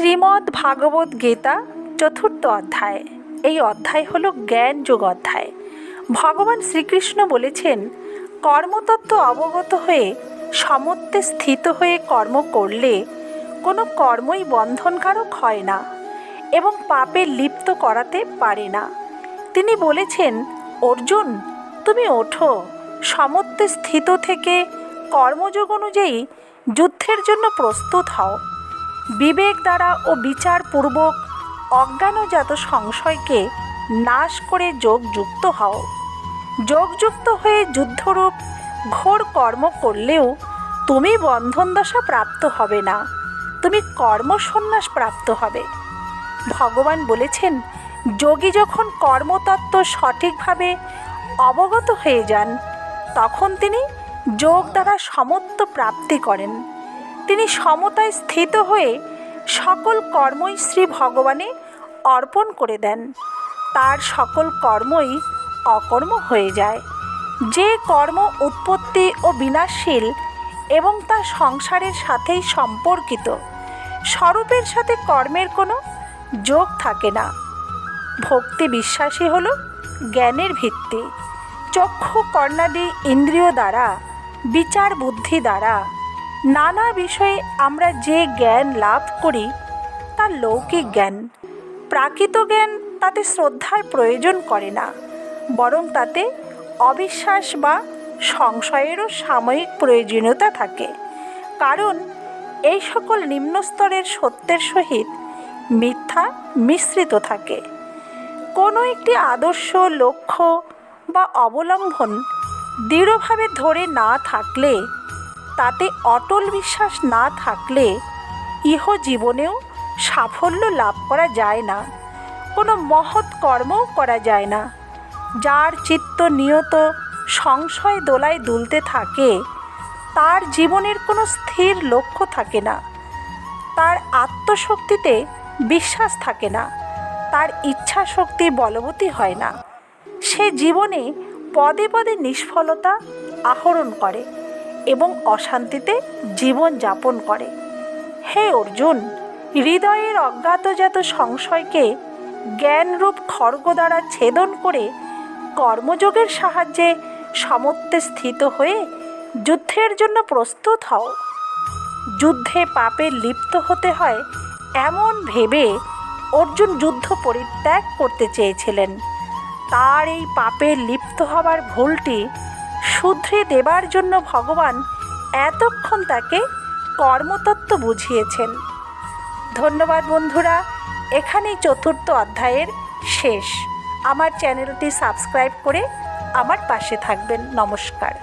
শ্রীমদ্ ভাগবত গীতা চতুর্থ অধ্যায়। এই অধ্যায় হল জ্ঞান যোগ অধ্যায়। ভগবান শ্রীকৃষ্ণ বলেছেন, কর্মতত্ত্ব অবগত হয়ে সমত্বে স্থিত হয়ে কর্ম করলে কোনো কর্মই বন্ধনকারক হয় না এবং পাপে লিপ্ত করাতে পারে না। তিনি বলেছেন, অর্জুন, তুমি ওঠো। সমত্বে স্থিত থেকে কর্মযোগ অনুযায়ী যুদ্ধের জন্য প্রস্তুত হও। বিবেক দ্বারা ও বিচারপূর্বক অজ্ঞানজাত সংশয়কে নাশ করে যোগযুক্ত হও। যোগযুক্ত হয়ে যুদ্ধরূপ ঘোর কর্ম করলেও তুমি বন্ধন দশা প্রাপ্ত হবে না। তুমি কর্মসন্ন্যাস প্রাপ্ত হবে। ভগবান বলেছেন, যোগী যখন কর্মতত্ত্ব সঠিকভাবে অবগত হয়ে যান, তখন তিনি যোগ দ্বারা সমত্ব প্রাপ্তি করেন। তিনি সমতায় স্থিত হয়ে সকল কর্মই শ্রী ভগবানে অর্পণ করে দেন। তার সকল কর্মই অকর্ম হয়ে যায়। যে কর্ম উৎপত্তি ও বিনাশশীল এবং তা সংসারের সাথেই সম্পর্কিত, স্বরূপের সাথে কর্মের কোনো যোগ থাকে না। ভক্তি বিশ্বাসী হল জ্ঞানের ভিত্তি। চক্ষু কর্ণাদি ইন্দ্রিয় দ্বারা, বিচার বুদ্ধি দ্বারা নানা বিষয়ে আমরা যে জ্ঞান লাভ করি, তা লৌকিক জ্ঞান। প্রাকৃত জ্ঞান তাতে শ্রদ্ধার প্রয়োজন করে না, বরং তাতে অবিশ্বাস বা সংশয়েরও সাময়িক প্রয়োজনীয়তা থাকে। কারণ এই সকল নিম্নস্তরের সত্যের সহিত মিথ্যা মিশ্রিত থাকে। কোনো একটি আদর্শ, লক্ষ্য বা অবলম্বন দৃঢ়ভাবে ধরে না থাকলে তাতে অটল বিশ্বাস না থাকলে ইহ জীবনেও সাফল্য লাভ করা যায় না। কোনো মহৎ কর্মও করা যায় না। যার চিত্ত নিয়ত সংশয় দোলায় দুলতে থাকে, তার জীবনের কোনো স্থির লক্ষ্য থাকে না। তার আত্মশক্তিতে বিশ্বাস থাকে না। তার ইচ্ছা শক্তি বলবতী হয় না। সে জীবনে পদে পদে নিষ্ফলতা আহরণ করে। এবং অশান্তিতে জীবন যাপন করে। হে অর্জুন, হৃদয়ের অজ্ঞাতজাত সংশয়কে জ্ঞানরূপ খড়গ দ্বারা ছেদন করে কর্মযোগের সাহায্যে সমত্বে স্থিত হয়ে যুদ্ধের জন্য প্রস্তুত হও। যুদ্ধে পাপে লিপ্ত হতে হয় এমন ভেবে অর্জুন যুদ্ধ পরিত্যাগ করতে চেয়েছিলেন। তার এই পাপে লিপ্ত হবার ভুলটি শুধরে দেবার জন্য ভগবান এতক্ষণ তাকে কর্মতত্ত্ব বুঝিয়েছেন। ধন্যবাদ বন্ধুরা, এখানেই চতুর্থ অধ্যায়ের শেষ। আমার চ্যানেলটি সাবস্ক্রাইব করে আমার পাশে থাকবেন। নমস্কার।